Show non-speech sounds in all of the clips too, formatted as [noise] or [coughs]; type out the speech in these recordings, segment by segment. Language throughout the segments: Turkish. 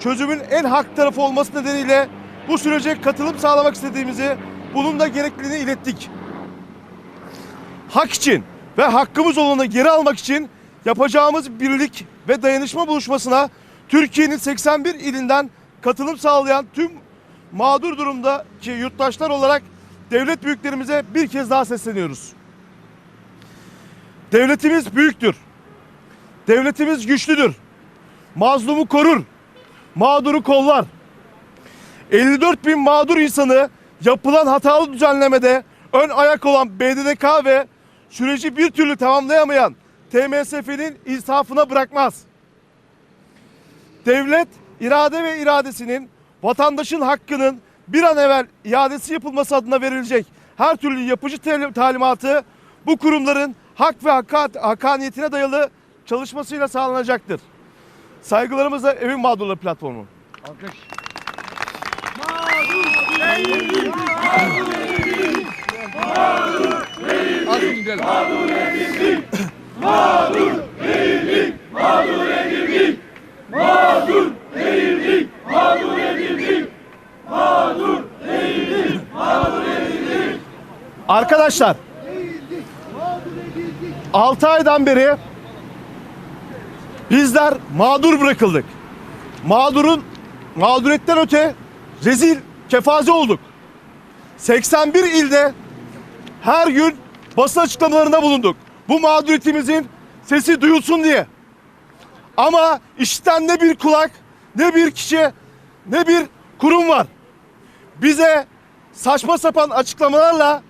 çözümün en hak tarafı olması nedeniyle bu sürece katılım sağlamak istediğimizi bunun da gerekliliğini ilettik. Hak için ve hakkımız olanı geri almak için yapacağımız birlik ve dayanışma buluşmasına Türkiye'nin 81 ilinden katılım sağlayan tüm mağdur durumdaki yurttaşlar olarak devlet büyüklerimize bir kez daha sesleniyoruz. Devletimiz büyüktür. Devletimiz güçlüdür. Mazlumu korur. Mağduru kollar. 54 bin mağdur insanı yapılan hatalı düzenlemede ön ayak olan BDDK ve süreci bir türlü tamamlayamayan TMSF'nin insafına bırakmaz. Devlet irade ve iradesinin vatandaşın hakkının bir an evvel iadesi yapılması adına verilecek her türlü yapıcı talimatı bu kurumların hak ve hakka- hakkaniyetine dayalı çalışmasıyla sağlanacaktır. Saygılarımızla Evin Mağdurları Platformu. Arkadaşlar 6 aydan beri bizler mağdur bırakıldık. Mağdurun mağduriyetten öte rezil kefaze olduk. 81 ilde her gün basın açıklamalarında bulunduk. Bu mağduriyetimizin sesi duyulsun diye. Ama işten ne bir kulak, ne bir kişi, ne bir kurum var. Bize saçma sapan açıklamalarla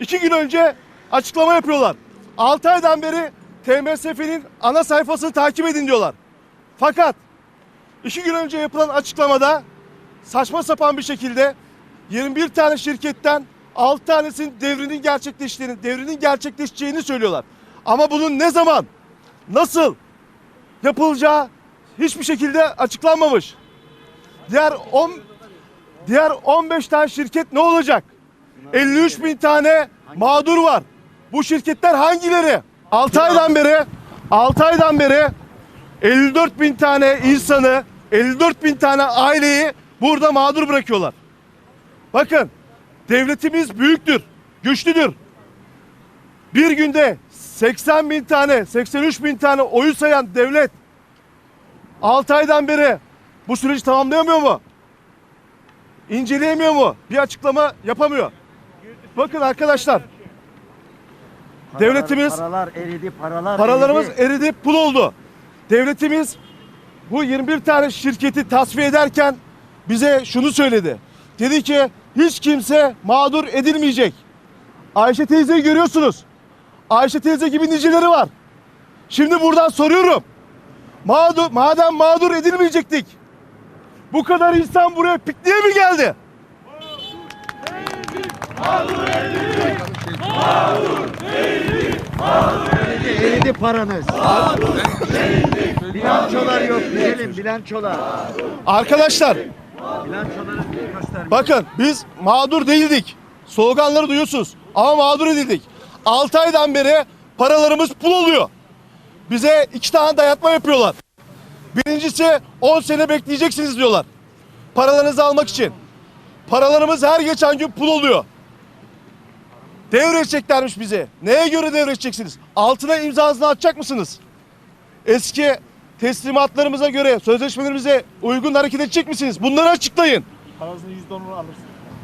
iki gün önce açıklama yapıyorlar. 6 aydan beri TMSF'nin ana sayfasını takip edin diyorlar. Fakat iki gün önce yapılan açıklamada saçma sapan bir şekilde 21 tane şirketten 6 tanesinin devrinin gerçekleştiğini, devrinin gerçekleşeceğini söylüyorlar. Ama bunun ne zaman, nasıl yapılacağı hiçbir şekilde açıklanmamış. Diğer 10 diğer 15 tane şirket ne olacak? 53 bin tane mağdur var. Bu şirketler hangileri? 6 aydan beri 6 aydan beri 54 bin tane insanı 54 bin tane aileyi burada mağdur bırakıyorlar. Bakın devletimiz büyüktür, güçlüdür. Bir günde 80 bin tane, 83 bin tane oyu sayan devlet 6 aydan beri bu süreci tamamlayamıyor mu? İnceleyemiyor mu? Bir açıklama yapamıyor. Bakın arkadaşlar Devletimiz- Paralar eridi, paralar paralarımız eridi. eridi, pul oldu. Devletimiz bu 21 tane şirketi tasfiye ederken bize şunu söyledi. Dedi ki hiç kimse mağdur edilmeyecek. Ayşe teyzeyi görüyorsunuz. Ayşe teyze gibi niceleri var. Şimdi buradan soruyorum. Mağdur, madem mağdur edilmeyecektik. Bu kadar insan buraya pikniğe mi geldi? Eridi paranız. Bilançolar yok güzelim, bilançolar. Arkadaşlar Bilançoları. Bakın biz mağdur değildik. Sloganları duyuyorsunuz. Ama mağdur edildik. 6 aydan beri paralarımız pul oluyor. Bize iki tane dayatma yapıyorlar. Birincisi 10 sene bekleyeceksiniz diyorlar. Paralarınızı almak için. Paralarımız her geçen gün pul oluyor. Devredeceklermiş bize. Neye göre devredeceksiniz? Altına imzanızı atacak mısınız? Eski teslimatlarımıza göre sözleşmelerimize uygun hareket edecek misiniz? Bunları açıklayın.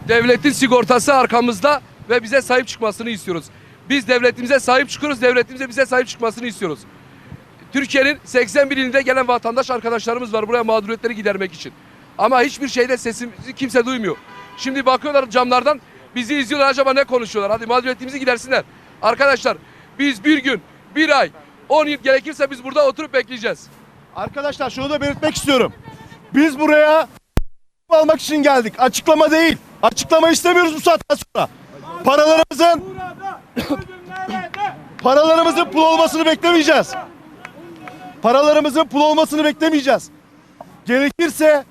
Devletin sigortası arkamızda ve bize sahip çıkmasını istiyoruz. Biz devletimize sahip çıkıyoruz, devletimize bize sahip çıkmasını istiyoruz. Türkiye'nin 81 ilinde gelen vatandaş arkadaşlarımız var buraya mağduriyetleri gidermek için. Ama hiçbir şeyde sesimizi kimse duymuyor. Şimdi bakıyorlar camlardan bizi izliyorlar acaba ne konuşuyorlar? Hadi mağduriyetimizi gidersinler. Arkadaşlar biz bir gün, bir ay, 10 yıl gerekirse biz burada oturup bekleyeceğiz. Arkadaşlar şunu da belirtmek istiyorum. Biz buraya almak için geldik. Açıklama değil. Açıklama istemiyoruz bu saatten sonra. Paralarımızın [coughs] paralarımızın pul olmasını beklemeyeceğiz. Paralarımızın pul olmasını beklemeyeceğiz. Gerekirse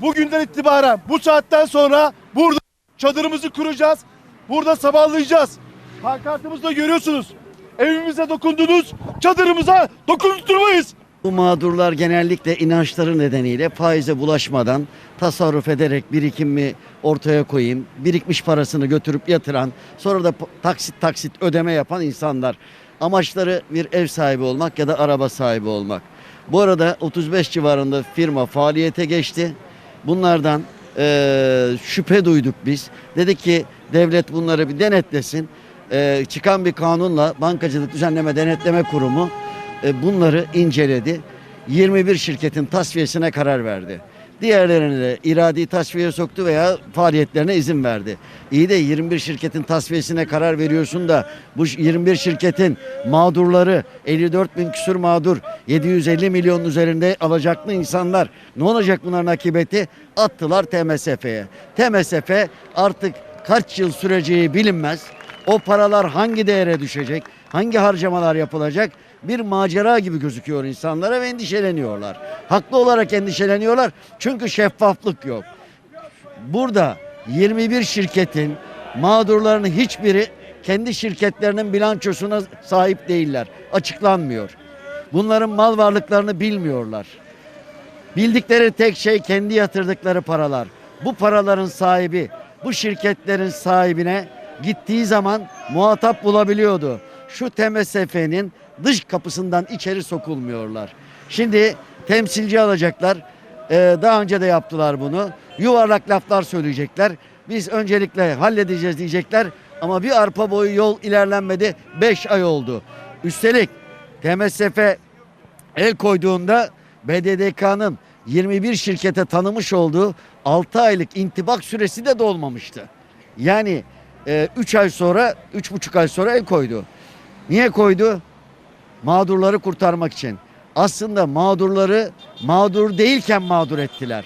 bugünden itibaren bu saatten sonra burada çadırımızı kuracağız. Burada sabahlayacağız. Pankartımızda görüyorsunuz. Evimize dokundunuz, çadırımıza dokundurmayız. Bu mağdurlar genellikle inançları nedeniyle faize bulaşmadan tasarruf ederek birikimi ortaya koyayım, birikmiş parasını götürüp yatıran, sonra da taksit taksit ödeme yapan insanlar. Amaçları bir ev sahibi olmak ya da araba sahibi olmak. Bu arada 35 civarında firma faaliyete geçti. Bunlardan eee, şüphe duyduk biz. Dedik ki devlet bunları bir denetlesin. Eee, çıkan bir kanunla Bankacılık Düzenleme Denetleme Kurumu e, bunları inceledi. 21 şirketin tasfiyesine karar verdi. Diğerlerini de iradi tasfiye soktu veya faaliyetlerine izin verdi. İyi de 21 şirketin tasfiyesine karar veriyorsun da bu 21 şirketin mağdurları 54 bin küsur mağdur 750 milyonun üzerinde alacaklı insanlar ne olacak bunların akıbeti? Attılar TMSF'ye. TMSF artık kaç yıl süreceği bilinmez. O paralar hangi değere düşecek? Hangi harcamalar yapılacak? Bir macera gibi gözüküyor insanlara ve endişeleniyorlar. Haklı olarak endişeleniyorlar çünkü şeffaflık yok. Burada 21 şirketin mağdurlarının hiçbiri kendi şirketlerinin bilançosuna sahip değiller. Açıklanmıyor. Bunların mal varlıklarını bilmiyorlar. Bildikleri tek şey kendi yatırdıkları paralar. Bu paraların sahibi, bu şirketlerin sahibine gittiği zaman muhatap bulabiliyordu. Şu TMSF'nin dış kapısından içeri sokulmuyorlar. Şimdi temsilci alacaklar. Ee, daha önce de yaptılar bunu. Yuvarlak laflar söyleyecekler. Biz öncelikle halledeceğiz diyecekler. Ama bir arpa boyu yol ilerlenmedi. 5 ay oldu. Üstelik TMSF el koyduğunda BDDK'nın 21 şirkete tanımış olduğu 6 aylık intibak süresi de dolmamıştı. Yani 3 ay sonra, 3,5 ay sonra el koydu. Niye koydu? Mağdurları kurtarmak için. Aslında mağdurları mağdur değilken mağdur ettiler.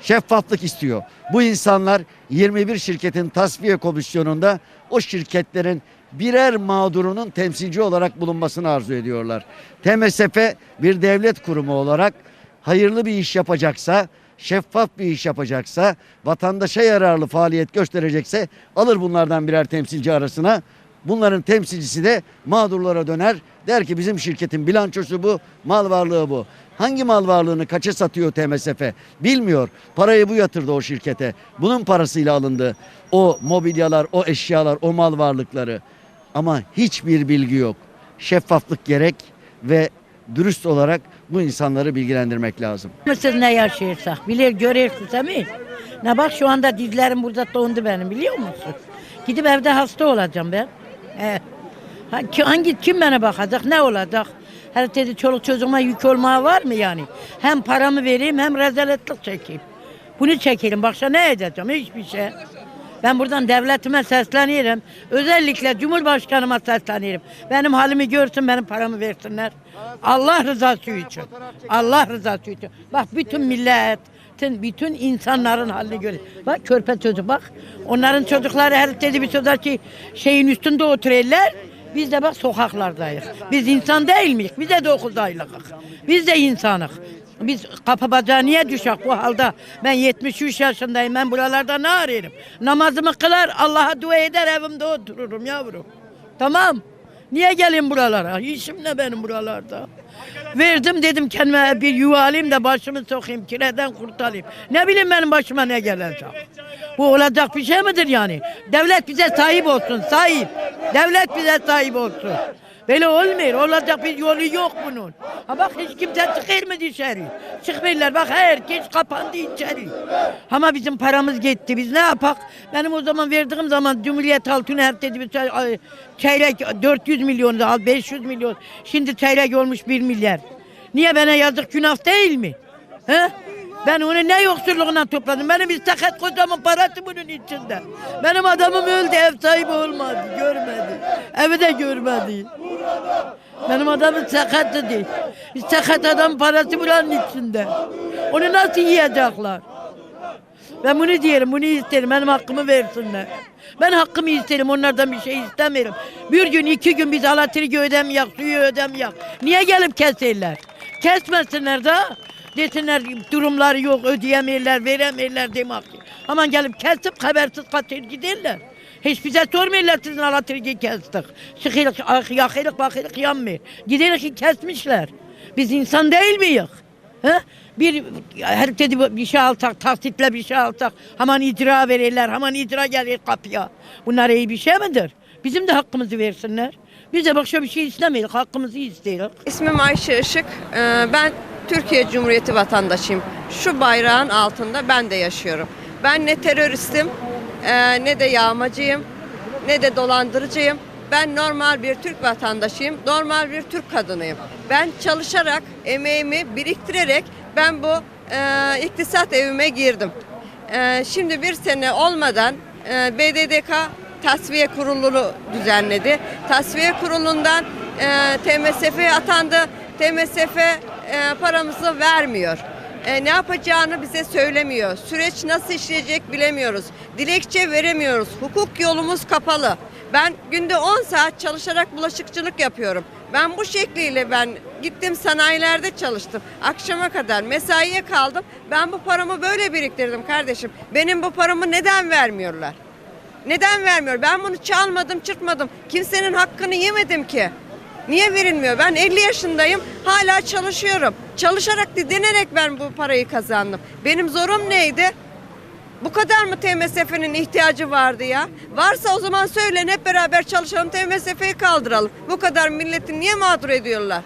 Şeffaflık istiyor. Bu insanlar 21 şirketin tasfiye komisyonunda o şirketlerin birer mağdurunun temsilci olarak bulunmasını arzu ediyorlar. TMSF bir devlet kurumu olarak hayırlı bir iş yapacaksa, şeffaf bir iş yapacaksa, vatandaşa yararlı faaliyet gösterecekse alır bunlardan birer temsilci arasına. Bunların temsilcisi de mağdurlara döner. Der ki bizim şirketin bilançosu bu, mal varlığı bu. Hangi mal varlığını kaça satıyor TMSF? Bilmiyor. Parayı bu yatırdı o şirkete. Bunun parasıyla alındı. O mobilyalar, o eşyalar, o mal varlıkları. Ama hiçbir bilgi yok. Şeffaflık gerek ve dürüst olarak bu insanları bilgilendirmek lazım. Siz ne yaşıyorsak bilir görürsünüz değil mi? Ne bak şu anda dizlerim burada dondu benim biliyor musun? Gidip evde hasta olacağım ben. He. Hangi kim bana bakacak ne olacak? Her dedi çoluk çocuğuma yük olmaya var mı yani? Hem paramı vereyim hem rezaletlik çekeyim. Bunu çekelim. Başka ne edeceğim? Hiçbir şey. Ben buradan devletime sesleniyorum. Özellikle Cumhurbaşkanıma sesleniyorum. Benim halimi görsün, benim paramı versinler. Allah rızası için. Allah rızası için. Bak bütün millet, bütün insanların halini gör. Bak körpe çocuk bak. Onların çocukları her dedi bir sözler ki şeyin üstünde oturuyorlar. Biz de bak sokaklardayız. Biz insan değil miyiz? Biz de 9 aylık. Biz de insanız. Biz kapı bacağı niye düşük bu halde? Ben 73 yaşındayım. Ben buralarda ne arıyorum? Namazımı kılar, Allah'a dua eder, evimde otururum yavrum. Tamam. Niye gelin buralara? İşim ne benim buralarda? Verdim dedim kendime bir yuva alayım da başımı sokayım, kireden kurtarayım. Ne bileyim benim başıma ne gelecek? Bu olacak bir şey midir yani? Devlet bize sahip olsun, sahip. Devlet bize sahip olsun. Böyle olmuyor. Olacak bir yolu yok bunun. Ha bak hiç kimse çıkıyor mu dışarı? Çıkmıyorlar. Bak herkes kapandı içeri. Ama bizim paramız gitti. Biz ne yapak? Benim o zaman verdiğim zaman Cumhuriyet Altın her dedi ay, çeyrek 400 milyon al 500 milyon. Şimdi çeyrek olmuş 1 milyar. Niye bana yazık günah değil mi? He? Ben onu ne yoksulluğundan topladım. Benim istakat kocamın parası bunun içinde. Benim adamım öldü, ev sahibi olmadı, görmedi. Evi de görmedi. Benim adamım sakattı değil. İstakat adam parası buranın içinde. Onu nasıl yiyecekler? Ben bunu diyelim, bunu isterim. Benim hakkımı versinler. Ben hakkımı isterim, onlardan bir şey istemiyorum. Bir gün, iki gün biz elektriği ödemeyek, suyu ödemeyek. Niye gelip keserler? Kesmesinler de. Desinler durumları yok, ödeyemiyorlar, veremiyorlar demek ki. Aman gelip kesip habersiz kaçır giderler. Hiç bize sormuyorlar sizin elektriği kestik. Şıkılık, yakılık, bakılık yanmıyor. Giderek ki kesmişler. Biz insan değil miyiz? He? Bir her dedi bir şey alsak, taksitle bir şey alsak, hemen icra verirler, hemen icra gelir kapıya. Bunlar iyi bir şey midir? Bizim de hakkımızı versinler. Biz de başka bir şey istemiyoruz, hakkımızı istiyoruz. İsmim Ayşe Işık. Ee, Ben Türkiye Cumhuriyeti vatandaşıyım. Şu bayrağın altında ben de yaşıyorum. Ben ne teröristim, e, ne de yağmacıyım, ne de dolandırıcıyım. Ben normal bir Türk vatandaşıyım, normal bir Türk kadınıyım. Ben çalışarak, emeğimi biriktirerek ben bu e, iktisat evime girdim. E, şimdi bir sene olmadan e, BDDK tasfiye kurulunu düzenledi. Tasfiye kurulundan e, TMSF'ye atandı. TMSF e, paramızı vermiyor. E, ne yapacağını bize söylemiyor. Süreç nasıl işleyecek bilemiyoruz. Dilekçe veremiyoruz. Hukuk yolumuz kapalı. Ben günde 10 saat çalışarak bulaşıkçılık yapıyorum. Ben bu şekliyle ben gittim sanayilerde çalıştım. Akşama kadar mesaiye kaldım. Ben bu paramı böyle biriktirdim kardeşim. Benim bu paramı neden vermiyorlar? Neden vermiyor? Ben bunu çalmadım, çırpmadım. Kimsenin hakkını yemedim ki. Niye verilmiyor? Ben 50 yaşındayım, hala çalışıyorum. Çalışarak, didinerek ben bu parayı kazandım. Benim zorum neydi? Bu kadar mı TMSF'nin ihtiyacı vardı ya? Varsa o zaman söyleyin hep beraber çalışalım TMSF'yi kaldıralım. Bu kadar milleti niye mağdur ediyorlar?